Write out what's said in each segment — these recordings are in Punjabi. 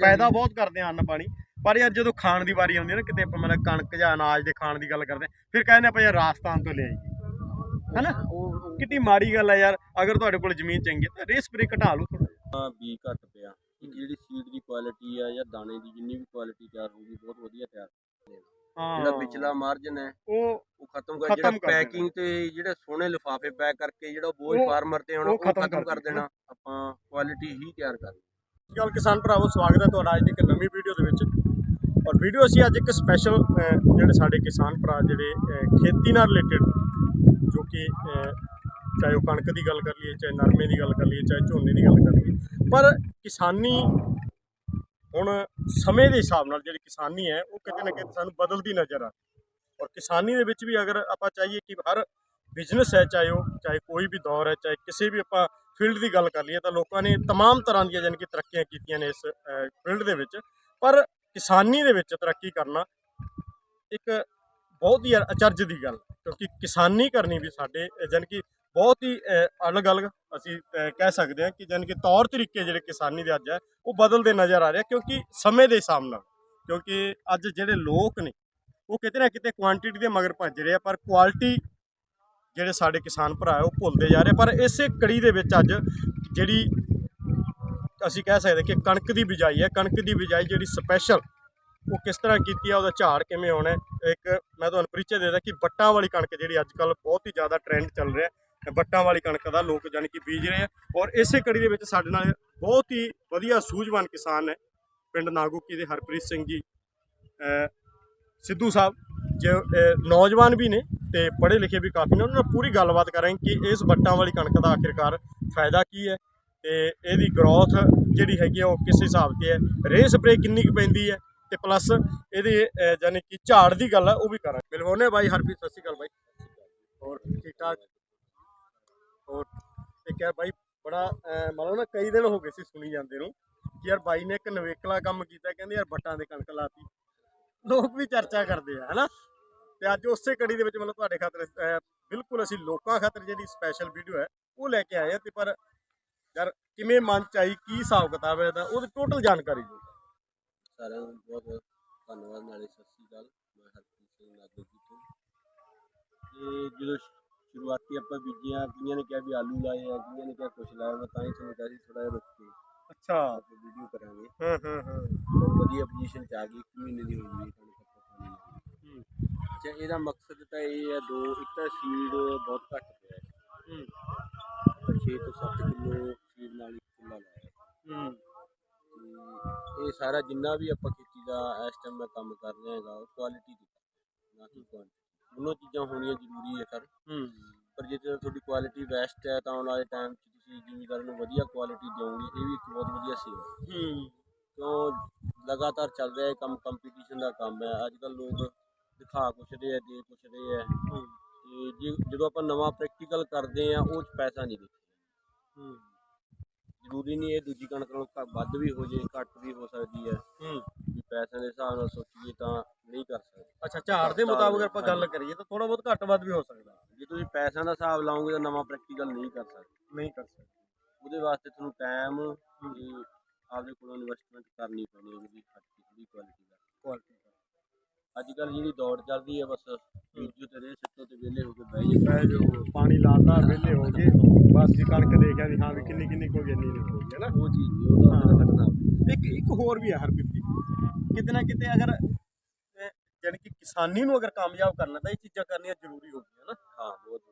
ਪੈਦਾ ਬਹੁਤ ਕਰਦੇ ਆ ਅੰਨ ਪਾਣੀ। ਪਰ ਯਾਰ ਜਦੋਂ ਖਾਣ ਦੀ ਵਾਰੀ ਆਉਂਦੀ ਹੈ ਨਾ ਕਿਤੇ ਆਪਾਂ ਮਤਲਬ ਕਣਕ ਜਾਂ ਅਨਾਜ ਦੇ ਖਾਣ ਦੀ ਗੱਲ ਕਰਦੇ ਹਾਂ, ਫਿਰ ਕਹਿੰਦੇ ਆਪਾਂ ਯਾਰ ਰਾਜਸਥਾਨ ਤੋਂ ਲਿਆਈ ਹੈਨਾ? ਉਹ ਕਿੰਨੀ ਮਾੜੀ ਗੱਲ ਹੈ ਯਾਰ। ਅਗਰ ਤੁਹਾਡੇ ਕੋਲ ਜ਼ਮੀਨ ਚੰਗੀ ਹੈ ਤਾਂ ਰੇ ਸਪਰੇ ਘਟਾ ਲਓ ਥੋੜਾ ਤਾਂ ਵੀ ਘੱਟ ਪਿਆ। ਜਿਹੜੀ ਸੀਡ ਦੀ ਕੁਆਲਿਟੀ ਆ ਜਾਂ ਦਾਣੇ ਦੀ ਜਿੰਨੀ ਵੀ ਕੁਆਲਿਟੀ ਤਿਆਰ ਹੋਊਗੀ ਬਹੁਤ ਵਧੀਆ ਤਿਆਰ ਜਿਹੜਾ ਪਿਛਲਾ ਮਾਰਜਨ ਹੈ ਉਹ ਉਹ ਖਤਮ ਕਰ ਖਤਮ ਜਿਹੜਾ ਕਰ ਦੇਣਾ। ਪੈਕਿੰਗ ਤੇ ਜਿਹੜੇ ਸੋਹਣੇ ਲਿਫਾਫੇ ਪੈਕ ਕਰਕੇ ਜਿਹੜਾ ਬੋਝ ਉਹ- ਫਾਰਮਰ ਤੇ ਆਉਣਾ ਉਹ ਉਹ ਖਤਮ ਖਤਮ ਕਰ ਕਰ ਦੇਣਾ। ਆਪਾਂ ਕੁਆਲਿਟੀ ਹੀ ਤਿਆਰ ਕਰਨੀ ਗੱਲ ਕਿਸਾਨ ਭਰਾਵੋ, ਸਵਾਗਤ ਹੈ ਤੁਹਾਡਾ ਅੱਜ ਦੀ ਇੱਕ ਨਵੀਂ ਵੀਡੀਓ ਦੇ ਵਿੱਚ। ਔਰ ਵੀਡੀਓ ਅਸੀਂ ਅੱਜ ਇੱਕ ਸਪੈਸ਼ਲ ਜਿਹੜੇ ਸਾਡੇ ਕਿਸਾਨ ਭਰਾ, ਜਿਹੜੇ ਖੇਤੀ ਨਾਲ ਰਿਲੇਟਡ ਜੋ ਕਿ ਚਾਹੇ ਉਹ ਕਣਕ ਦੀ ਗੱਲ ਕਰ ਲਈਏ, ਚਾਹੇ ਨਰਮੇ ਦੀ ਗੱਲ ਕਰ ਲਈਏ, ਚਾਹੇ ਝੋਨੇ ਦੀ ਗੱਲ ਕਰ ਲਈਏ, ਪਰ ਕਿਸਾਨੀ ਹੁਣ ਸਮੇਂ ਦੇ ਹਿਸਾਬ ਨਾਲ ਜਿਹੜੀ ਕਿਸਾਨੀ ਹੈ, ਉਹ ਕਿਤੇ ਨਾ ਕਿਤੇ ਸਾਨੂੰ ਬਦਲਦੀ ਨਜ਼ਰ ਆ ਰਹੀ ਔਰ ਕਿਸਾਨੀ ਦੇ ਵਿੱਚ ਵੀ ਅਗਰ ਆਪਾਂ ਚਾਹੀਏ ਕਿ ਹਰ ਬਿਜ਼ਨਸ ਹੈ, ਚਾਹੇ ਉਹ, ਚਾਹੇ ਕੋਈ ਵੀ ਦੌਰ ਹੈ, ਚਾਹੇ ਕਿਸੇ ਵੀ ਆਪਾਂ ਫੀਲਡ ਦੀ ਗੱਲ ਕਰ ਲਈਏ ਤਾਂ ਲੋਕਾਂ ਨੇ तमाम ਤਰ੍ਹਾਂ ਦੀਆਂ ਜਾਣੀ ਕਿ ਤਰੱਕੀਆਂ ਕੀਤੀਆਂ ਨੇ ਇਸ ਫੀਲਡ ਦੇ ਵਿੱਚ ਪਰ ਕਿਸਾਨੀ ਦੇ ਵਿੱਚ ਤਰੱਕੀ ਕਰਨਾ ਇੱਕ ਬਹੁਤ ਹੀ ਅਚਰਜ ਦੀ ਗੱਲ ਕਿਉਂਕਿ ਕਿਸਾਨੀ ਕਰਨੀ ਵੀ ਸਾਡੇ ਅ, ਜਾਣੀ ਕਿ ਬਹੁਤ ਹੀ ਅ, ਅਲੱਗ-ਅਲੱਗ ਅਸੀਂ ਅ, ਕਹਿ ਸਕਦੇ ਹਾਂ ਕਿ ਜਾਣੀ ਕਿ ਤੌਰ ਤਰੀਕੇ ਜਿਹੜੇ ਕਿਸਾਨੀ ਦੇ ਅੱਜ ਹੈ ਉਹ ਬਦਲਦੇ ਨਜ਼ਰ ਆ ਰਹੇ ਆ ਕਿਉਂਕਿ ਸਮੇਂ ਦੇ ਹਿਸਾਬ ਨਾਲ ਕਿਉਂਕਿ ਅੱਜ ਜਿਹੜੇ ਲੋਕ ਨੇ ਉਹ ਕਿਤੇ ਨਾ ਕਿਤੇ ਕੁਆਂਟੀਟੀ ਦੇ ਮਗਰ ਭੱਜ ਰਹੇ ਆ ਪਰ ਕੁਆਲਿਟੀ ਜਿਹੜੇ ਸਾਡੇ ਕਿਸਾਨ ਭਰਾ ਹੈ, ਉਹ ਭੁੱਲਦੇ ਜਾ ਰਹੇ। ਪਰ ਇਸੇ ਕੜੀ ਦੇ ਵਿੱਚ ਅੱਜ ਜਿਹੜੀ ਅਸੀਂ ਕਹਿ ਸਕਦੇ ਕਿ ਕਣਕ ਦੀ ਬਿਜਾਈ ਹੈ। ਕਣਕ ਦੀ ਬਿਜਾਈ ਜਿਹੜੀ ਸਪੈਸ਼ਲ ਉਹ ਕਿਸ ਤਰ੍ਹਾਂ ਕੀਤੀ ਆ, ਉਹਦਾ ਝਾੜ ਕਿਵੇਂ ਆਉਣਾ ਇੱਕ ਮੈਂ ਤੁਹਾਨੂੰ ਪਰਿਚੈ ਦੇ ਦਾਂ ਕਿ ਬੱਟਾਂ ਵਾਲੀ ਕਣਕ ਜਿਹੜੀ ਅੱਜ ਕੱਲ ਬਹੁਤ ਹੀ ਜ਼ਿਆਦਾ ਟ੍ਰੈਂਡ ਚੱਲ ਰਿਹਾ ਹੈ। ਬੱਟਾਂ ਵਾਲੀ ਕਣਕ ਦਾ ਲੋਕ ਜਾਣੀ ਕਿ ਬੀਜ ਰਹੇ ਆ। ਔਰ ਇਸੇ ਕੜੀ ਦੇ ਵਿੱਚ ਸਾਡੇ ਨਾਲ ਬਹੁਤ ਹੀ ਵਧੀਆ ਸੂਝਵਾਨ ਕਿਸਾਨ ਹੈ ਪਿੰਡ ਨਾਗੂਕੀ ਦੇ ਹਰਪ੍ਰੀਤ ਸਿੰਘ ਜੀ। ਸਿੱਧੂ ਸਾਹਿਬ, ਜੋ ਨੌਜਵਾਨ ਵੀ ਨੇ। ਤੇ ਪੜ੍ਹੇ ਲਿਖੇ ਵੀ ਕਾਫੀ ਨੇ। ਉਹਨਾਂ ਨਾਲ ਪੂਰੀ ਗੱਲਬਾਤ ਕਰਾਂਗੇ ਕਿ ਇਸ ਵੱਟਾਂ ਵਾਲੀ ਕਣਕ ਦਾ ਆਖਿਰਕਾਰ ਫਾਇਦਾ ਕੀ ਹੈ ਤੇ ਇਹਦੀ ਗਰੋਥ ਜਿਹੜੀ ਹੈਗੀ ਆ ਉਹ ਕਿਸ ਹਿਸਾਬ ਤੇ ਹੈ। ਰੇ ਸਪਰੇ ਕਿੰਨੀ ਕੁ ਪੈਂਦੀ ਹੈ ਤੇ ਪਲੱਸ ਇਹਦੇ ਅਹ, ਯਾਨੀ ਕਿ ਝਾੜ ਦੀ ਗੱਲ ਹੈ ਉਹ ਵੀ ਕਰਾਂਗੇ। ਮਿਲਵਾਉਨੇ ਬਾਈ ਹਰਪ੍ਰੀਤ ਸਤਿ ਸ਼੍ਰੀ ਅਕਾਲ ਬਾਈ। ਹੋਰ ਠੀਕ ਠਾਕ? ਹੋਰ ਤੇ ਕਿਹਾ ਬਾਈ ਬੜਾ ਮਤਲਬ ਨਾ ਕਈ ਦਿਨ ਹੋ ਗਏ ਸੀ ਸੁਣੀ ਜਾਂਦੇ ਨੂੰ ਕਿ ਯਾਰ ਬਾਈ ਨੇ ਇੱਕ ਨਵੇਕਲਾ ਕੰਮ ਕੀਤਾ ਕਹਿੰਦੇ ਯਾਰ ਬੱਟਾਂ ਦੇ ਕਣਕ ਲਾਤੀ। ਲੋਕ ਵੀ ਚਰਚਾ ਕਰਦੇ ਆ ਹਨਾ? ਤੇ ਅੱਜ ਉਸੇ ਕੜੀ ਦੇ ਵਿੱਚ ਮਤਲਬ ਤੁਹਾਡੇ ਖਾਤਰ ਬਿਲਕੁਲ ਅਸੀਂ ਲੋਕਾਂ ਖਾਤਰ ਜਿਹੜੀ ਸਪੈਸ਼ਲ ਵੀਡੀਓ ਹੈ ਉਹ ਲੈ ਕੇ ਆਏ ਆ ਤੇ ਪਰ ਯਾਰ ਕਿਵੇਂ ਮਨ ਚ ਆਈ ਕੀ ਹਿਸਾਬ ਕਿਤਾਬ ਹੈ ਇਹਦਾ ਉਹਦੀ ਟੋਟਲ ਜਾਣਕਾਰੀ ਦਿਓ। ਸਾਰਿਆਂ ਨੂੰ ਬਹੁਤ ਬਹੁਤ ਧੰਨਵਾਦ ਨਾਲੇ ਸਤਿ ਸ੍ਰੀ ਅਕਾਲ ਮੈਂ ਹਰਪ੍ਰੀਤ ਸਿੰਘ ਨਾਗੋਕੀ ਤੋਂ। ਤੇ ਜਦੋਂ ਸ਼ੁਰੂਆਤੀ ਆਪਾਂ ਬੀਜੀਆਂ ਕਈਆਂ ਨੇ ਕਿਹਾ ਵੀ ਆਲੂ ਲਾਏ ਆ ਕਈਆਂ ਨੇ ਕਿਹਾ ਕੁਛ ਲਾਇਆ ਮੈਂ ਤਾਂ ਹੀ ਤੁਹਾਨੂੰ ਕਿਹਾ ਸੀ ਥੋੜਾ ਜਿਹਾ ਰੁਕ ਕੇ ਅੱਛਾ। ਵੀਡੀਓ ਕਰਾਂਗੇ। ਹਾਂ ਹਾਂ ਹਾਂ। ਬਹੁਤ ਵਧੀਆ ਪੋਜੀਸ਼ਨ ਚ ਆ ਗਈ ਇੱਕ ਮਹੀਨੇ ਦੀ ਹੋ ਗਈ ਤੁਹਾਨੂੰ ਪਤਾ ਪਾਣੀ ਲੱਗੀ ਹੂੰ, ਅੱਛਾ ਇਹਦਾ ਮਕਸਦ ਤਾਂ ਇਹ ਹੈ ਦੋ ਇੱਕ ਤਾਂ ਸੀਡ ਬਹੁਤ ਘੱਟ ਪਿਆ ਹੈ। ਹੂੰ, 6 ਤੋਂ 7 ਕਿਲੋ ਸੀਡ ਨਾਲ ਇੱਕ ਕਿੱਲਾ ਲਾਇਆ ਹੂੰ, ਤੇ ਇਹ ਸਾਰਾ ਜਿੰਨਾ ਵੀ ਆਪਾਂ ਖੇਤੀ ਦਾ ਇਸ ਟਾਈਮ ਮੈਂ ਕੰਮ ਕਰ ਰਿਹਾ ਹੈਗਾ ਉਹ ਕੁਆਲਿਟੀ ਦੀ ਨਾ ਕਿ ਕੁਆਂਟੀਟੀ ਦੋਨੋਂ ਚੀਜ਼ਾਂ ਹੋਣੀਆਂ ਜ਼ਰੂਰੀ ਹੈ ਸਰ ਹੂੰ, ਪਰ ਜੇ ਤੁਹਾਡੀ ਕੁਆਲਿਟੀ ਬੈਸਟ ਹੈ ਤਾਂ ਆਉਣ ਵਾਲੇ ਟਾਈਮ 'ਚ ਤੁਸੀਂ ਜ਼ਿਮੀਦਾਰ ਨੂੰ ਵਧੀਆ ਕੁਆਲਿਟੀ ਦਿਓਗੇ ਇਹ ਵੀ ਇੱਕ ਬਹੁਤ ਵਧੀਆ ਸੇਵਾ ਹੈ। ਹੂੰ, ਕਿਉਂ ਲਗਾਤਾਰ ਚੱਲ ਰਿਹਾ ਇਹ ਕੰਮ ਕੰਪੀਟੀਸ਼ਨ ਦਾ ਕੰਮ ਹੈ। ਅੱਜ ਕੱਲ ਲੋਕ ਦਿਖਾ ਕੁਛ ਰਹੇ ਆ ਦੇ ਕੁਛ ਰਹੇ ਆ। ਤੇ ਜੇ ਜਦੋਂ ਆਪਾਂ ਨਵਾਂ ਪ੍ਰੈਕਟੀਕਲ ਕਰਦੇ ਆ ਉਹ 'ਚ ਪੈਸਾ ਨਹੀਂ ਦੇਖਿਆ ਹੂੰ, ਜ਼ਰੂਰੀ ਨਹੀਂ ਇਹ ਦੂਜੀ ਕਣਕ ਨਾਲੋਂ ਵੱਧ ਵੀ ਹੋ ਜੇ ਘੱਟ ਵੀ ਹੋ ਸਕਦੀ ਹੈ ਹੂੰ। ਵੀ ਪੈਸਿਆਂ ਦੇ ਹਿਸਾਬ ਨਾਲ ਸੋਚੀਏ ਤਾਂ ਨਹੀਂ ਕਰ ਸਕਦੇ। ਅੱਛਾ ਝਾੜ ਦੇ ਮੁਤਾਬਕ ਆਪਾਂ ਗੱਲ ਕਰੀਏ ਤਾਂ ਥੋੜਾ ਬਹੁਤ ਘੱਟ ਵੱਧ ਵੀ ਹੋ ਸਕਦਾ। ਜੇ ਤੁਸੀਂ ਪੈਸਿਆਂ ਦਾ ਹਿਸਾਬ ਲਾਓਗੇ ਤਾਂ ਨਵਾਂ ਪ੍ਰੈਕਟੀਕਲ ਨਹੀਂ ਕਰ ਸਕਦੇ। ਨਹੀਂ ਕਰ ਸਕਦੇ। ਉਹਦੇ ਵਾਸਤੇ ਤੁਹਾਨੂੰ ਟਾਈਮ ਤੇ ਆਪਦੇ ਕੋਲੋਂ ਇਨਵੈਸਟਮੈਂਟ ਕਰਨੀ ਪੈਣੀ ਹੈ ਉਹਦੀ ਦੀ ਕੁਆਲਿਟੀ ਦਾ। ਕੁਆਲਿਟੀ ਅੱਜ ਕੱਲ ਜਿਹੜੀ ਦੌੜ ਚੱਲਦੀ ਹੈ ਬਸ ਬੀਜੋ ਤੇ ਰੇ ਸਿੱਟੋ ਤੇ ਵਿਹਲੇ ਹੋ ਕੇ ਬਹਿ ਜੇ ਪੈ ਜੋ ਪਾਣੀ ਲਾਤਾ ਵਿਹਲੇ ਹੋ ਗਏ। ਬਸ ਜੀ ਕਣਕ ਦੇਖਿਆ ਵੀ ਹਾਂ ਵੀ ਕਿੰਨੀ ਕਿੰਨੀ ਕੋਈ ਇੰਨੀ ਨਹੀਂ ਹੋਈ ਹੈ ਨਾ? ਉਹ ਨਹੀਂ ਉਹਦਾ ਹਾਂ। ਫਿਰ ਘਟਣਾ ਇੱਕ ਇੱਕ ਹੋਰ ਵੀ ਹੈ ਹਰਪ੍ਰੀਤ ਜੀ। ਕਿਤੇ ਨਾ ਕਿਤੇ ਅਗਰ ਜਾਣੀ ਕਿ ਕਿਸਾਨੀ ਨੂੰ ਅਗਰ ਕਾਮਯਾਬ ਕਰਨਾ ਤਾਂ ਇਹ ਚੀਜ਼ਾਂ ਕਰਨੀਆਂ ਜ਼ਰੂਰੀ ਹੋ ਗਈਆਂ ਨਾ। ਹਾਂ ਬਹੁਤ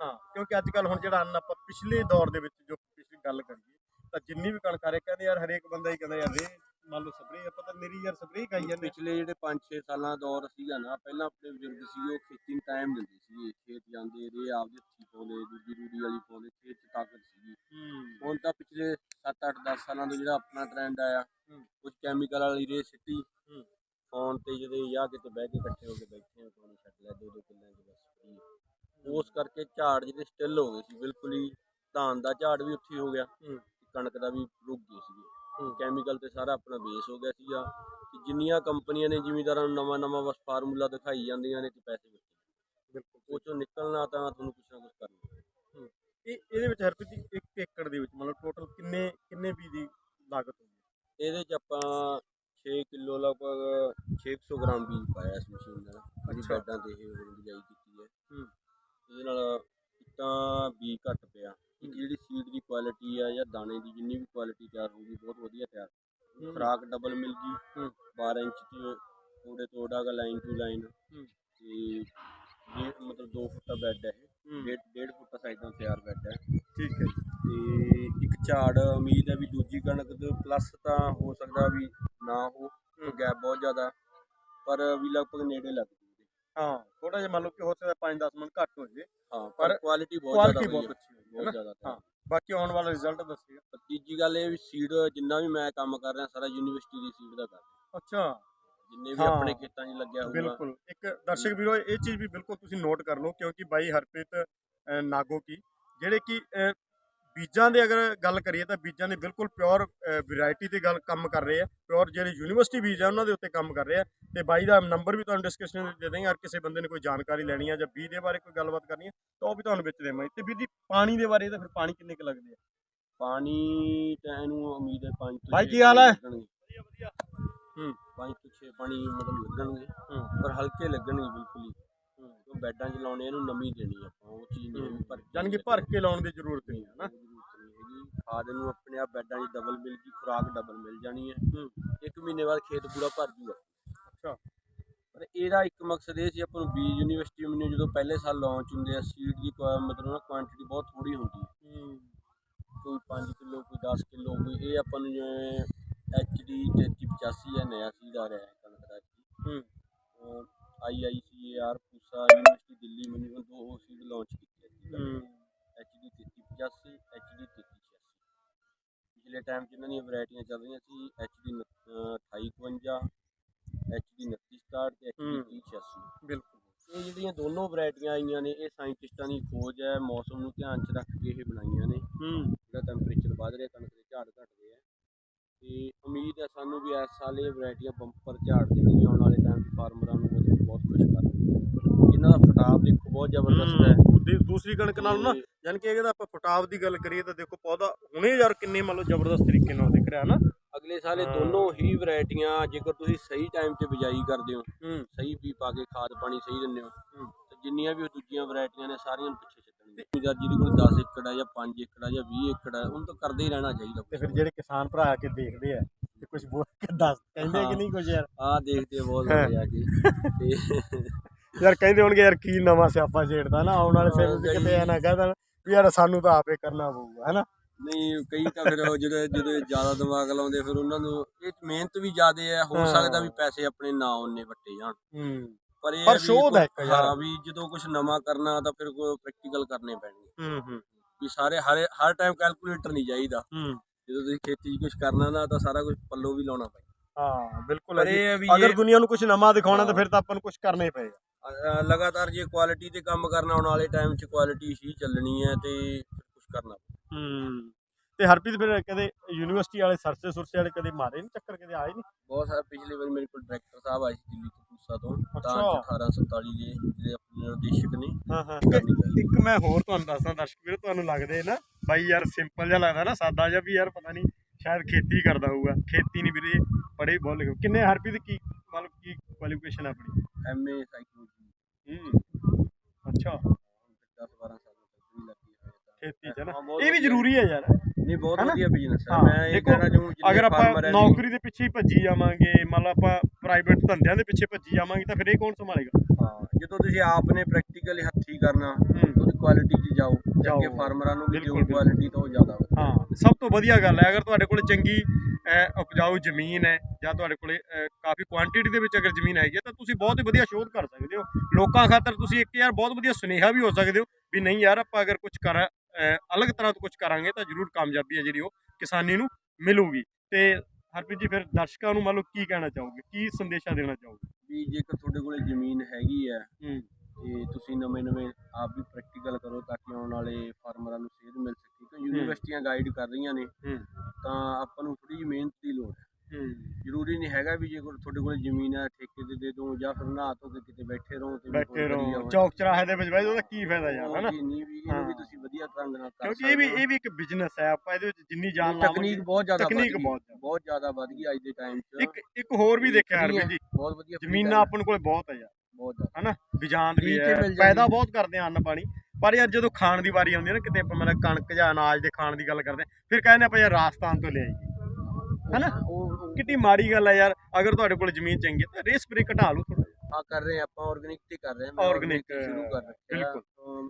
ਹਾਂ ਕਿਉਂਕਿ ਅੱਜ ਕੱਲ ਹੁਣ ਜਿਹੜਾ ਅੰਨ ਆਪਾਂ ਪਿਛਲੇ ਦੌਰ ਦੇ ਵਿੱਚ ਜੋ ਪਿਛਲੀ ਗੱਲ ਕਰੀਏ ਤਾਂ ਜਿੰਨੀ ਵੀ ਕਣਕ ਆ ਰਹੀ ਕਹਿੰਦੇ ਯਾਰ ਹਰੇਕ ਬੰਦਾ ਹੀ ਕਹਿੰਦਾ ਯਾਰ ਰੇ ਮੰਨ ਲਓ ਸਪਰੇਅ ਆਪਾਂ ਤਾਂ ਮੇਰੀ ਯਾਰ ਸਪਰੇਅ ਖਾਈ ਜਾਂਦੇ ਪਿਛਲੇ ਜਿਹੜੇ 5-6 ਸਾਲਾਂ ਦਾ ਦੌਰ ਸੀਗਾ ਨਾ ਪਹਿਲਾਂ ਆਪਣੇ ਬਜ਼ੁਰਗ ਸੀਗੇ ਉਹ ਖੇਤੀ ਨੂੰ ਟਾਈਮ ਦਿੰਦੇ ਸੀਗੇ ਖੇਤ ਜਾਂਦੇ ਰੇ ਆਪਦੇ ਹੱਥੀ ਪਾਉਂਦੇ ਦੂਜੀ ਰੂੜੀ ਵਾਲੀ ਪਾਉਂਦੇ ਖੇਤ 'ਚ ਤਾਕਤ ਸੀਗੀ ਹੂੰ ਹੁਣ ਤਾਂ ਪਿਛਲੇ 7-8 10 ਸਾਲਾਂ ਤੋਂ ਜਿਹੜਾ ਆਪਣਾ ਟ੍ਰੈਂਡ ਆਇਆ। ਕੁਝ ਕੈਮੀਕਲ ਵਾਲੀ ਰੇ ਸਿੱਟੀ ਹੂੰ। ਫੋਨ ਤੇ ਜਦੋਂ ਜਾਂ ਕਿਤੇ ਬਹਿ ਕੇ ਇਕੱਠੇ ਹੋ ਕੇ ਬੈਠੇ ਹੋ ਪਾਣੀ ਛੱਡ ਲਿਆ ਦੋ ਦੋ ਕਿੱਲਿਆਂ 'ਚ ਬਸ। ਉਸ ਕਰਕੇ ਝਾੜ ਜਿਹੜੇ ਸਟਿਲ ਹੋ ਗਏ ਸੀ ਬਿਲਕੁਲ ਹੀ ਧਾਨ ਦਾ ਝਾੜ ਵੀ ਉੱਥੇ ਹੀ ਗਿਆ। ਕਣਕ ਦਾ ਵੀ ਰੁਕ ਸੀਗੇ ਹੂੰ। ਕੈਮੀਕਲ ਤੇ ਸਾਰਾ ਆਪਣਾ ਬੇਸ ਹੋ ਗਿਆ ਸੀਗਾ ਕਿ ਜਿੰਨੀਆਂ ਕੰਪਨੀਆਂ ਨੇ ਜ਼ਿਮੀਂਦਾਰਾਂ ਨੂੰ ਨਵਾਂ ਨਵਾਂ ਬਸ ਫਾਰਮੂਲਾ ਦਿਖਾਈ ਜਾਂਦੀਆਂ ਨੇ ਤੇ ਪੈਸੇ ਵਿੱਚ ਬਿਲਕੁਲ ਉਹ ਚੋਂ ਨਿਕਲਣਾ ਤਾਂ ਤੁਹਾਨੂੰ ਕੁਛ ਨਾ ਕੁਛ ਕਰਨਾ ਇਹ ਇਹਦੇ ਵਿੱਚ ਹਰਪ੍ਰੀਤ ਜੀ 1 ਏਕੜ ਦੇ ਵਿੱਚ ਮਤਲਬ ਟੋਟਲ ਕਿੰਨੇ ਕਿੰਨੇ ਬੀਜ ਦੀ ਲਾਗਤ ਹੋਊਗੀ ਇਹਦੇ ਚ ਆਪਾਂ 6 ਕਿਲੋ ਲਗਭਗ 600 ਗ੍ਰਾਮ ਬੀਜ ਪਾਇਆ ਇਸ ਮਸ਼ੀਨ ਨਾਲ। ਅੱਛਾ। ਬੈਡਾਂ ਤੇ ਇਹ ਬਿਜਾਈ ਕੀਤੀ ਹੈ। ਇਹਦੇ ਨਾਲ ਤਾਂ ਬੀਜ ਘੱਟ ਪਿਆ। ਜਿਹੜੀ ਸੀਡ ਦੀ ਕੁਆਲਿਟੀ ਆ ਜਾਂ ਦਾਣੇ ਦੀ ਜਿੰਨੀ ਵੀ ਕੁਆਲਿਟੀ ਤਿਆਰ ਹੋਊਗੀ ਬਹੁਤ ਵਧੀਆ ਤਿਆਰ ਹੂੰ। ਖੁਰਾਕ ਡਬਲ ਮਿਲ ਗਈ ਹੂੰ। 12 ਇੰਚ ਚ ਤੋੜੇ ਤੋੜਾ ਗਾ ਲਾਈਨ ਟੂ ਲਾਈਨ। ਤੇ ਡੇਢ ਮਤਲਬ 2 ਫੁੱਟ ਦਾ ਬੈੱਡ ਹੈ ਇਹ ਹੂੰ। ਡੇਢ ਡੇਢ ਫੁੱਟ ਸਾਈਡਾਂ ਤਿਆਰ ਬੈੱਡ ਹੈ ਠੀਕ ਹੈ। ਤੇ ਇੱਕ ਝਾੜ ਉਮੀਦ ਹੈ ਵੀ ਦੂਜੀ ਕਣਕ ਦੇ ਪਲੱਸ ਤਾਂ ਹੋ ਸਕਦਾ ਵੀ ਨਾ ਹੋ। ਗੈਪ ਬਹੁਤ ਜ਼ਿਆਦਾ ਪਰ ਵੀ ਲਗਭਗ ਨੇੜੇ ਲੱਗ ਜੂਗੀ ਹਾਂ ਥੋੜਾ ਜਿਹਾ ਮੰਨ ਲਓ ਕਿ ਹੋ ਸਕਦਾ 5-10 ਮਿੰਟ ਘੱਟ ਹੋ ਜੇ ਹਾਂ ਪਰ ਕੁਆਲਿਟੀ ਬਹੁਤ ਕੁਆਲਿਟੀ ਜ਼ਿਆਦਾ ਬਹੁਤ ਅੱਛੀ ਹੈ ਬਹੁਤ ਜ਼ਿਆਦਾ ਹਾਂ। ਬਾਕੀ ਆਉਣ ਵਾਲਾ ਰਿਜ਼ਲਟ ਦੱਸੇਗਾ ਤੀਜੀ ਗੱਲ ਇਹ ਵੀ ਸੀਡ ਜਿੰਨਾ ਵੀ ਮੈਂ ਕੰਮ ਕਰ ਰਿਹਾ ਸਾਰਾ ਯੂਨੀਵਰਸਿਟੀ ਦੀ ਸੀਡ ਦਾ ਕਰ ਰਿਹਾ। ਅੱਛਾ। ਜਿੰਨੇ ਵੀ ਹਾਂ। ਆਪਣੇ ਖੇਤਾਂ 'ਚ ਲੱਗਿਆ ਹੋਊਗਾ। ਬਿਲਕੁਲ। ਇੱਕ ਦਰਸ਼ਕ ਵੀਰੋ ਇਹ ਚੀਜ਼ ਵੀ ਬਿਲਕੁਲ ਤੁਸੀਂ ਨੋਟ ਕਰ ਲਓ ਕਿਉਂਕਿ ਬਾਈ ਹਰਪ੍ਰੀਤ ਅ, ਨਾਗੋ ਕੀ ਜਿਹੜੇ ਕਿ ਅ, ਬੀਜਾਂ ਦੇ ਅਗਰ ਗੱਲ ਕਰੀਏ ਤਾਂ ਬੀਜਾਂ ਦੇ ਬਿਲਕੁਲ ਪਿਓਰ ਵੈਰਾਈਟੀ ਤੇ ਗੱਲ ਕੰਮ ਕਰ ਰਹੇ ਆ। ਪਿਓਰ ਜਿਹੜੇ ਯੂਨੀਵਰਸਿਟੀ ਬੀਜ ਆ ਉਹਨਾਂ ਦੇ ਉੱਤੇ ਕੰਮ ਕਰ ਰਹੇ ਆ। ਤੇ ਬਾਈ ਦਾ ਨੰਬਰ ਵੀ ਤੁਹਾਨੂੰ ਡਿਸਕ੍ਰਿਪਸ਼ਨ ਵਿੱਚ ਦੇ ਦਾਂਗੇ ਅਗਰ ਕਿਸੇ ਬੰਦੇ ਨੇ ਕੋਈ ਜਾਣਕਾਰੀ ਲੈਣੀ ਆ ਜਾਂ ਬੀਜ ਦੇ ਬਾਰੇ ਕੋਈ ਗੱਲਬਾਤ ਕਰਨੀ ਹੈ ਤਾਂ ਉਹ ਵੀ ਤੁਹਾਨੂੰ ਵਿੱਚ ਦੇਵਾਂਗੇ। ਤੇ ਵੀਰ ਜੀ ਪਾਣੀ ਦੇ ਬਾਰੇ ਤਾਂ ਫਿਰ ਪਾਣੀ ਕਿੰਨੇ ਕੁ ਲੱਗਦੇ ਆ? ਪਾਣੀ ਤਾਂ ਇਹਨੂੰ ਉਮੀਦ ਹੈ 5 ਤੋਂ ਭਾਈ ਕੀ ਹਾਲ ਹੈ? ਲੱਗਣਗੇ। ਵਧੀਆ ਵਧੀਆ ਹੂੰ 5 ਤੋਂ 6 ਪਾਣੀ ਮਤਲਬ ਲੱਗਣਗੇ। ਹੂੰ। ਪਰ ਹਲਕੇ ਲੱਗਣਗੇ ਬਿਲਕੁਲ ਹੀ। ਕਿਉਂ ਬੈਡਾਂ 'ਚ ਲਾਉਣੇ ਇਹਨੂੰ ਨਮੀ ਦੇਣੀ ਆਪਾਂ ਉਹ ਚੀਜ਼ ਨਹੀਂ ਭਰ ਯਾਨੀ ਕਿ ਭਰ ਕੇ ਲਾਉਣ ਦੀ ਜ਼ਰੂਰਤ ਨਹੀਂ ਹੈ ਨਾ। ਜ਼ਰੂਰਤ ਨਹੀਂ ਹੈਗੀ। ਖਾਦ ਨੂੰ ਆਪਣੇ ਆਪ ਬੈਡਾਂ 'ਚ ਡਬਲ ਮਿਲ ਗਈ ਖੁਰਾਕ ਡਬਲ ਮਿਲ ਜਾਣੀ ਹੈ। ਹੂੰ। ਇੱਕ ਮਹੀਨੇ ਬਾਅਦ ਖੇਤ ਪੂਰਾ ਭਰ ਜੂਗਾ। ਅੱਛਾ। ਪਰ ਇਹਦਾ ਇੱਕ ਮਕਸਦ ਇਹ ਸੀ ਆਪਾਂ ਨੂੰ ਬੀਜ ਯੂਨੀਵਰਸਿਟੀ ਮੈਨੂੰ ਜਦੋਂ ਪਹਿਲੇ ਸਾਲ ਲਾਂਚ ਹੁੰਦੇ ਆ ਸੀਡ ਦੀ ਕੁਆ- ਮਤਲਬ ਨਾ ਕੁਆਂਟੀਟੀ ਬਹੁਤ ਥੋੜੀ ਹੁੰਦੀ ਹੂੰ। ਕੋਈ 5 ਕਿਲੋ ਕੋਈ 10 ਕਿਲੋ ਕੋਈ ਇਹ ਆਪਾਂ ਨੂੰ ਜਿਵੇਂ ਐਚ ਡੀ 3385 ਹੈ ਨਇਆ ਸੀਡ ਆ ਰਿਹਾ ਹੈ ਕਣਕ ਦਾ ਹੂੰ। I I C R Pusa university Delhi ਮੈਨੂੰ ਦੋ ਸੀਡ ਲਾਂਚ ਕੀਤੀ ਹੈ। ਹੂੰ ਐਚ ਡੀ 3385 ਐਚ ਡੀ 3386 ਪਿਛਲੇ ਟਾਈਮ 'ਚ ਇਹਨਾਂ ਦੀਆਂ ਵੈਰਾਈਟੀਆਂ ਚੱਲ ਰਹੀਆਂ ਸੀ ਐਚ ਡੀ 2851 ਐਚ ਡੀ 2967 ਤੇ ਐਚ ਹੂੰ। ਡੀ 3086 ਬਿਲਕੁਲ। ਇਹ ਜਿਹੜੀਆਂ ਦੋਨੋਂ ਵੈਰਾਈਟੀਆਂ ਆਈਆਂ ਨੇ ਇਹ ਸਾਇੰਟਿਸਟਾਂ ਦੀ ਖੋਜ ਹੈ ਮੌਸਮ ਨੂੰ ਧਿਆਨ 'ਚ ਰੱਖ ਕੇ ਇਹ ਬਣਾਈਆਂ ਨੇ। ਹੂੰ। ਜਿਹੜਾ ਟੈਂਪਰੇਚਰ ਵੱਧ ਰਿਹਾ ਕਣਕ ਦੇ ਝਾੜ ਘਟਦੇ ਆ। ਤੇ ਉਮੀਦ ਹੈ ਸਾਨੂੰ ਵੀ ਇਸ ਸਾਲ ਇਹ ਵੈਰਾਈਟੀਆਂ ਬੰਪਰ ਝਾੜ ਦੇਣਗੀਆਂ। ਆਉਣ ਵਾਲੇ ਟਾਈਮ ਫਾਰਮਰਾਂ ਨੂੰ ਬਹੁਤ ਬਹੁਤ ਖੁਸ਼ ਕਰਨਗੀਆਂ ਇਹਨਾਂ ਦਾ ਫਟਾਵ ਦੇਖੋ ਬਹੁਤ ਜ਼ਬਰਦਸਤ ਹੈ। ਦੂਸਰੀ ਕਣਕ ਨਾਲ ਨਾ ਯਾਨੀ ਕਿ ਅਗਰ ਆਪਾਂ ਫਟਾਵ ਦੀ ਗੱਲ ਕਰੀਏ ਤਾਂ ਦੇਖੋ ਪੌਦਾ ਹੁਣੇ ਯਾਰ ਕਿੰਨੇ ਮੰਨ ਲਓ ਜ਼ਬਰਦਸਤ ਤਰੀਕੇ ਨਾਲ ਦਿਖ ਰਿਹਾ ਨਾ। ਅਗਲੇ ਸਾਲ ਇਹ। ਦੋਨੋਂ ਹੀ ਵੈਰਾਈਟੀਆਂ ਜੇਕਰ ਤੁਸੀਂ ਸਹੀ ਟਾਈਮ ਤੇ ਬਿਜਾਈ ਕਰਦੇ ਹੋ ਸਹੀ ਵੀ ਪਾ ਕੇ ਖਾਦ ਪਾਣੀ ਸਹੀ ਦਿੰਦੇ ਹੋ। ਤੇ ਜਿੰਨੀਆਂ ਵੀ ਦੂਜੀਆਂ ਵੈਰਾਈਟੀਆਂ ਨੇ ਸਾਰੀਆਂ ਪਿੱਛੇ ਛੱਡਣਗੇ ਜਾਂ ਜਿਹਦੇ ਕੋਲ 10 ਏਕੜ ਹੈ ਜਾਂ 5 ਏਕੜ ਹੈ ਜਾਂ 20 ਏਕੜ ਹੈ ਉਹਨੂੰ ਤਾਂ ਕਰਦੇ ਹੀ ਰਹਿਣਾ ਚਾਹੀਦਾ ਤੇ ਫਿਰ ਜਿਹੜੇ ਕਿਸਾਨ ਭਰਾ ਆ ਕੇ ਦੇਖਦੇ ਆ ਤੇ ਕੁਝ ਬੋਲ ਕੇ ਦੱਸ ਕਹਿੰਦੇ ਕਿ ਨਹੀਂ ਕੁਝ ਯਾਰ। ਆਹ ਦੇਖਦੇ ਆ ਬਹੁਤ ਹਾਂ। ਵਧੀਆ ਆ ਕੇ। ਤੇ ਯਾਰ ਕਹਿੰਦੇ ਹੋਣਗੇ ਯਾਰ ਕੀ ਨਵਾਂ ਸਿਆਪਾ ਛੇੜਦਾ ਨਾ ਆਉਣ ਵਾਲੇ 'ਚ ਕਈ- ਕਿਤੇ ਇਹ ਨਾ ਕਹਿ ਦੇਣ ਵੀ ਯਾਰ ਸਾਨੂੰ ਤਾਂ ਆਪੇ ਕਰਨਾ ਪਊਗਾ ਹੈਨਾ ਨਹੀਂ ਕਈ ਤਾਂ ਫਿਰ ਉਹ ਜਿਹੜੇ ਜਦੋਂ ਜ਼ਿਆਦਾ ਦਿਮਾਗ ਲਾਉਂਦੇ ਫਿਰ ਉਹਨਾਂ ਨੂੰ ਇਹ ਮਿਹਨਤ ਵੀ ਜ਼ਿਆਦਾ ਹੈ ਹੋ ਹਾਂ। ਸਕਦਾ ਵੀ ਪੈਸੇ ਆਪਣੇ ਨਾ ਉਹਨੇ ਵੱਟੇ ਜਾਣ। ਹੂੰ। ਪਰ ਇਹ ਪਰ ਹੈ ਵੀ ਸ਼ੋਧ ਹੈ ਇੱਕ ਯਾਰ। ਹਾਂ ਵੀ ਜਦੋਂ ਕੁਝ ਨਵਾਂ ਕਰਨਾ ਤਾਂ ਫਿਰ ਕੋਈ ਪ੍ਰੈਕਟੀਕਲ ਕਰਨੇ ਪੈਣਗੇ। ਹੂੰ ਹੂੰ। ਵੀ ਸਾਰੇ ਹਰ ਹਰ ਟਾਈਮ ਕੈਲਕੂਲੇਟਰ ਨਹੀਂ ਚਾਹੀਦਾ। ਹੂੰ। ਜਦੋਂ ਤੁਸੀਂ ਖੇਤੀ 'ਚ ਕੁਝ ਕਰਨਾ ਨਾ ਤਾਂ ਸਾਰਾ ਕੁਝ ਪੱਲੋ ਵੀ ਲਾਉਣਾ ਪਏ ਹਾਂ ਬਿਲਕੁਲ ਪਰ ਹੈ ਜੀ। ਇਹ ਵੀ ਅਗਰ ਇਹ ਦੁਨੀਆ ਨੂੰ ਕੁਝ ਨਵਾਂ ਦਿਖਾਉਣਾ ਤਾਂ। ਫਿਰ ਤਾਂ ਆਪਾਂ ਨੂੰ ਕੁਝ ਕਰਨਾ ਹੀ ਪਏਗਾ। ਅ- ਲਗਾਤਾਰ ਜੇ ਕੁਆਲਿਟੀ ਤੇ ਕੰਮ ਕਰਨਾ ਆਉਣ ਵਾਲੇ ਟਾਈਮ 'ਚ ਕੁਆਲਿਟੀ ਹੀ ਚੱਲਣੀ ਹੈ ਤੇ ਕੁਝ ਕਰਨਾ। ਹੂੰ। ਤੇ ਹਰਪ੍ਰੀਤ ਫਿਰ ਕਦੇ ਯੂਨੀਵਰਸਿਟੀ ਵਾਲੇ ਸਰਸੇ ਸੁਰਸੇ ਵਾਲੇ ਕਦੇ ਮਾਰੇ ਨਹੀਂ ਚੱਕਰ ਕਦੇ ਆਏ ਨਹੀਂ ਬਹੁਤ ਸਾਰੇ ਪਿਛਲੀ ਵਾਰ ਮੇਰੇ ਕੋਲ ਡਾਇਰੈਕਟਰ ਸਾਹਿਬ ਆਏ ਸੀ ਦਿੱਲੀ ਤੋਂ ਪੂਸਾ ਤੋਂ ਤਾਂ ਅੱਛਾ। 1847 ਦੇ ਜਿਹੜੇ ਆਪਣੇ ਨਿਰਦੇਸ਼ਕ ਨੇ। ਹਾਂ ਹਾਂ। ਇੱਕ ਮੈਂ ਹੋਰ ਤੁਹਾਨੂੰ ਦੱਸਦਾ ਦਰਸ਼ਕ ਵੀਰੋ ਤੁਹਾਨੂੰ ਲੱਗਦੇ ਨਾ ਬਾਈ ਯਾਰ ਸਿੰਪਲ ਜਿਹਾ ਲੱਗਦਾ ਨਾ ਸਾਦਾ ਜਿਹਾ ਵੀ ਯਾਰ ਪਤਾ ਨਹੀਂ ਸ਼ਾਇਦ ਖੇਤੀ ਕਰਦਾ ਹੋਊਗਾ। ਖੇਤੀ ਨਹੀਂ ਵੀਰੇ ਪੜ੍ਹੇ ਬਹੁਤ ਲਿਖੇ। ਕਿੰਨੇ ਹਰਪ੍ਰੀਤ ਕੀ ਮਤਲਬ ਕੀ ਕੁਆਲੀਫਿਕੇਸ਼ਨ ਆਪਣੀ? ਐਮਏ ਸਾਈਕੋਲੋਜੀ ਹੂੰ। ਅੱਛਾ। 10 12 ਸਾਲ ਤੱਕ ਵੀ ਲੱਗੀ ਹੋਈ ਹੈ। ਖੇਤੀ ਚ ਨਾ। ਇਹ ਵੀ। ਜ਼ਰੂਰੀ ਹੈ ਯਾਰ। ਨਹੀਂ ਬਹੁਤ ਹਨਾ? ਵਧੀਆ ਬਿਜ਼ਨਸ ਹੈ ਹਾਂ, ਮੈਂ ਇਹ ਦੇਖੋ, ਕਹਿਣਾ ਚਾਹੂੰ ਜਿੰਨੇ ਅਗਰ ਆਪਾਂ ਜੀ, ਨੌਕਰੀ ਦੇ ਪਿੱਛੇ ਹੀ ਭੱਜੀ ਜਾਵਾਂਗੇ ਮੰਨ ਲਓ ਆਪਾਂ ਪ੍ਰਾਈਵੇਟ ਧੰਦਿਆਂ ਦੇ ਪਿੱਛੇ ਭੱਜੀ ਜਾਵਾਂਗੇ ਤਾਂ ਫਿਰ ਇਹ ਕੌਣ ਸੰਭਾਲੇਗਾ ਹਾਂ ਜਦੋਂ ਤੁਸੀਂ ਆਪ ਨੇ ਪ੍ਰੈਕਟੀਕਲੀ ਹੱਥੀ ਕਰਨਾ ਉਹਦੀ ਕੁਆਲਿਟੀ 'ਚ ਜਾਓ ਜਾਓ। ਅੱਗੇ ਫਾਰਮਰਾਂ ਨੂੰ ਵੀ ਬਿਲਕੁਲ, ਬਿਲਕੁਲ। ਕੁਆਲਿਟੀ ਤੋਂ ਜ਼ਿਆਦਾ ਵਧੀਆ। ਹਾਂ ਸਭ ਤੋਂ ਵਧੀਆ ਗੱਲ ਹੈ ਅਗਰ ਤੁਹਾਡੇ ਕੋਲ ਚੰਗੀ ਅਹ, ਉਪਜਾਊ ਜ਼ਮੀਨ ਹੈ ਜਾਂ ਤੁਹਾਡੇ ਕੋਲੇ ਕਾਫੀ ਕੁਆਂਟੀਟੀ ਦੇ ਵਿੱਚ ਅਗਰ ਜ਼ਮੀਨ ਹੈਗੀ ਹੈ ਤਾਂ ਤੁਸੀਂ ਬਹੁਤ ਹੀ ਵਧੀਆ ਸ਼ੋਧ ਕਰ ਸਕਦੇ ਹੋ ਲੋਕਾਂ ਖਾਤਰ ਤੁਸੀਂ ਇੱਕ ਯਾਰ ਬਹੁਤ ਵਧੀਆ ਸੁਨੇਹਾ ਵੀ ਹੋ ਸਕਦੇ ਹੋ ਵੀ ਨਹੀਂ ਯਾਰ ਆਪਾਂ ਅਗਰ ਕੁਝ ਕਰ ਅਲੱਗ ਤਰ੍ਹਾਂ ਤੋਂ ਕੁਝ ਕਰਾਂਗੇ ਤਾਂ ਜ਼ਰੂਰ ਕਾਮਯਾਬੀ ਹੈ ਜਿਹੜੀ ਉਹ ਕਿਸਾਨੀ ਨੂੰ ਮਿਲੂਗੀ। ਤੇ ਹਰਪ੍ਰੀਤ ਜੀ ਫਿਰ ਦਰਸ਼ਕਾਂ ਨੂੰ ਮੰਨ ਲਓ ਕੀ ਕਹਿਣਾ ਚਾਹੋਗੇ? ਕੀ ਸੰਦੇਸ਼ਾ ਦੇਣਾ ਚਾਹੋਗੇ? ਵੀ ਜੇਕਰ ਤੁਹਾਡੇ ਕੋਲੇ ਜ਼ਮੀਨ ਹੈਗੀ ਹੈ ਤੇ ਤੁਸੀਂ ਨਵੇਂ ਨਵੇਂ ਆਪ ਵੀ ਪ੍ਰੈਕਟੀਕਲ ਕਰੋ ਤਾਂ ਕਿ ਆਉਣ ਵਾਲੇ ਫਾਰਮਰਾਂ ਨੂੰ ਸੇਧ ਮਿਲ ਸਕੇ। ਕਿਉਂਕਿ ਯੂਨੀਵਰਸਿਟੀਆਂ ਗਾਈਡ ਕਰ ਰਹੀਆਂ ਨੇ ਤਾਂ ਆਪਾਂ ਨੂੰ ਥੋੜੀ ਜਿਹੀ ਮਿਹਨਤ ਦੀ ਲੋੜ ਹੂੰ। ਜ਼ਰੂਰੀ ਨਹੀਂ ਹੈਗਾ ਵੀ ਜੇ ਕੋਈ ਤੁਹਾਡੇ ਕੋਲ ਜ਼ਮੀਨ ਹੈ ਠੇਕੇ ਤੇ ਦੇ ਦੋ ਜਾਂ ਫਿਰ ਨਹਾ ਧੋ ਕੇ ਕਿਤੇ ਬੈਠੇ ਰਹੋ ਤੇ ਵੀ ਬੈਠੇ ਕੋਈ ਰਹੋ। ਚੌਕ ਚਰਾਹੇ ਦੇ ਵਿੱਚ ਬੈਠੇ ਉਹਦਾ ਕੀ ਫਾਇਦਾ ਯਾਰ ਹਨਾ ਚੀਜ਼ ਨਹੀਂ ਵੀ ਇਹਨੂੰ ਵੀ ਹਾਂ। ਤੁਸੀਂ ਵਧੀਆ ਢੰਗ ਨਾਲ ਕਰ ਕਿਉਂਕਿ ਇਹ ਵੀ ਇਹ ਵੀ ਇੱਕ ਬਿਜ਼ਨਸ ਹੈ ਆਪਾਂ ਇਹਦੇ ਵਿੱਚ ਜਿੰਨੀ ਜਾਨ। ਲਾਵਾਂਗੇ ਤਕਨੀਕ ਬਹੁਤ ਜ਼ਿਆਦਾ ਵੱਧ ਤਕਨੀਕ ਗਈ, ਬਹੁਤ ਜ਼ਿਆਦਾ। ਬਹੁਤ ਜ਼ਿਆਦਾ ਵੱਧ ਗਈ ਅੱਜ ਦੇ ਟਾਈਮ 'ਚ ਇੱਕ ਇੱਕ ਹੋਰ ਵੀ ਦੇਖਿਆ free ਅਰਵਿੰਦ ਹੈ, ਜੀ ਬਹੁਤ ਵਧੀਆ free ਜ਼ਮੀਨਾਂ ਗੱਲ ਆਪਾਂ ਕੋਲ ਬਹੁਤ ਹੈ ਯਾਰ ਬਹੁਤ ਜ਼ਿਆਦਾ ਹਨਾ ਬਿਜਾਨ ਵੀ ਹੈ ਪੈਦਾ। ਬਹੁਤ ਕਰਦੇ ਆ ਅੰਨ ਪਾਣੀ ਪਰ ਯਾਰ ਜਦੋਂ ਖਾਣ ਦੀ ਵਾਰੀ ਆਉਂਦੀ ਹੈ ਨਾ ਕਿਤੇ ਆਪਾਂ ਮਤਲਬ ਕਣਕ ਜਾਂ ਅਨਾਜ ਦੇ ਖਾਣ ਦੀ ਗੱਲ ਕਰਦੇ ਹਾਂ, ਫਿਰ ਕਹਿੰਦੇ ਆਪਾਂ ਯਾਰ ਰਾਜਸਥਾਨ ਤੋਂ ਲਿਆਈ ਹਨਾ? ਕਿੰਨੀ ਮਾੜੀ ਗੱਲ ਹੈ ਯਾਰ। ਅਗਰ ਤੁਹਾਡੇ ਕੋਲ ਜ਼ਮੀਨ ਚੰਗੀ ਹੈ ਤਾਂ ਰੇ ਸਪਰੇ ਘਟਾ ਲਓ ਥੋੜਾ ਆ ਕਰ ਰਹੇ ਆਪਾਂ ਆਰਗੇਨਿਕ ਤੇ ਕਰ ਰਹੇ ਹਾਂ ਤੇ ਸ਼ੁਰੂ ਕਰ ਰੱਖਿਆ। ਬਿਲਕੁਲ।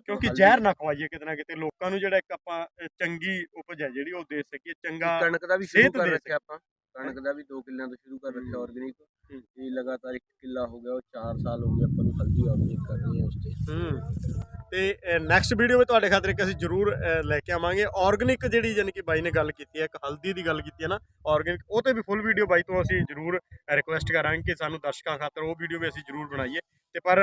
ਕਿਉਂਕਿ ਜ਼ਹਿਰ ਨਾ ਖਵਾਈਏ ਕਿਤੇ ਨਾ ਕਿਤੇ। ਲੋਕਾਂ ਨੂੰ ਜਿਹੜਾ ਇੱਕ ਆਪਾਂ ਚੰਗੀ ਉਪਜ ਹੈ ਜਿਹੜੀ ਉਹ ਦੇ ਸਕੀਏ। ਚੰਗਾ ਕਣਕ ਦਾ ਵੀ ਸ਼ੁਰੂ ਕਰ ਰੱਖਿਆ ਆਪਾਂ। ਕਣਕ ਦਾ ਵੀ 2 ਕਿੱਲਿਆਂ ਤੋਂ ਸ਼ੁਰੂ ਕਰ ਰੱਖਿਆ। ਆਰਗੇਨਿਕ। ਇਹ ਲਗਾਤਾਰ 1 ਕਿੱਲਾ ਹੋ ਗਿਆ ਉਹ 4 ਸਾਲ ਹੋ ਗਏ ਆਪਾਂ ਨੂੰ ਹਲਦੀ ਆਰਗੇਨਿਕ ਕਰ ਰਹੇ ਹਾਂ ਉਸ ਤੇ ਹੂੰ ਤੇ ਨੈਕਸਟ ਵੀਡੀਓ ਵਿੱਚ ਤੁਹਾਡੇ ਖਾਤਰ ਇੱਕ ਅਸੀਂ ਜ਼ਰੂਰ ਲੈ ਕੇ ਆਵਾਂਗੇ ਆਰਗੇਨਿਕ ਜਿਹੜੀ ਜਾਨੀ ਕਿ ਬਾਈ ਨੇ ਗੱਲ ਕੀਤੀ ਹੈ ਇੱਕ ਹਲਦੀ ਦੀ ਗੱਲ ਕੀਤੀ ਹੈ ਨਾ ਆਰਗੇਨਿਕ ਉਹ ਤੇ ਵੀ ਫੁੱਲ ਵੀਡੀਓ ਬਾਈ ਤੋਂ ਅਸੀਂ ਜ਼ਰੂਰ ਰਿਕੁਐਸਟ ਕਰਾਂਗੇ ਕਿ ਸਾਨੂੰ ਦਰਸ਼ਕਾਂ ਖਾਤਰ ਉਹ ਵੀਡੀਓ ਵੀ ਅਸੀਂ ਜ਼ਰੂਰ ਬਣਾਈਏ ਤੇ ਪਰ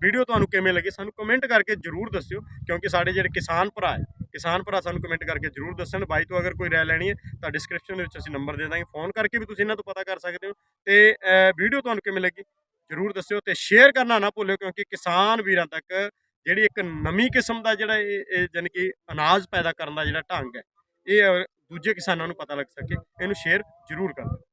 ਵੀਡੀਓ ਤੁਹਾਨੂੰ ਕਿਵੇਂ ਲੱਗੀ ਸਾਨੂੰ ਕਮੈਂਟ ਕਰਕੇ ਜ਼ਰੂਰ ਦੱਸਿਓ ਕਿਉਂਕਿ ਸਾਡੇ ਜਿਹੜੇ ਕਿਸਾਨ ਭਰਾ ਹੈ ਕਿਸਾਨ ਭਰਾ ਸਾਨੂੰ ਕਮੈਂਟ ਕਰਕੇ ਜ਼ਰੂਰ ਦੱਸਣ। ਬਾਈ ਤੋਂ ਅਗਰ ਕੋਈ ਰਾਏ ਲੈਣੀ ਹੈ, ਤਾਂ ਡਿਸਕ੍ਰਿਪਸ਼ਨ ਦੇ ਵਿੱਚ ਅਸੀਂ ਨੰਬਰ ਦੇ ਦਾਂਗੇ। ਫੋਨ ਕਰਕੇ ਵੀ ਤੁਸੀਂ ਇਹਨਾਂ ਤੋਂ ਪਤਾ ਕਰ ਸਕਦੇ ਹੋ। ਤੇ ਵੀਡੀਓ ਤੁਹਾਨੂੰ ਕਿਵੇਂ ਲੱਗੀ, ਜ਼ਰੂਰ ਦੱਸਿਓ ਤੇ ਸ਼ੇਅਰ ਕਰਨਾ ਨਾ ਭੁੱਲਿਓ, ਕਿਉਂਕਿ ਕਿਸਾਨ ਵੀਰਾਂ ਤੱਕ ਜਿਹੜੀ ਇੱਕ ਨਵੀਂ ਕਿਸਮ ਦਾ ਜਿਹੜਾ ਇਹ ਇਹ ਜਾਣੀ ਕਿ ਅਨਾਜ ਪੈਦਾ ਕਰਨ ਦਾ ਜਿਹੜਾ ਢੰਗ ਹੈ, ਇਹ ਦੂਜੇ ਕਿਸਾਨਾਂ ਨੂੰ ਪਤਾ ਲੱਗ ਸਕੇ। ਇਹਨੂੰ ਸ਼ੇਅਰ ਜ਼ਰੂਰ ਕਰ ਦਿਓ।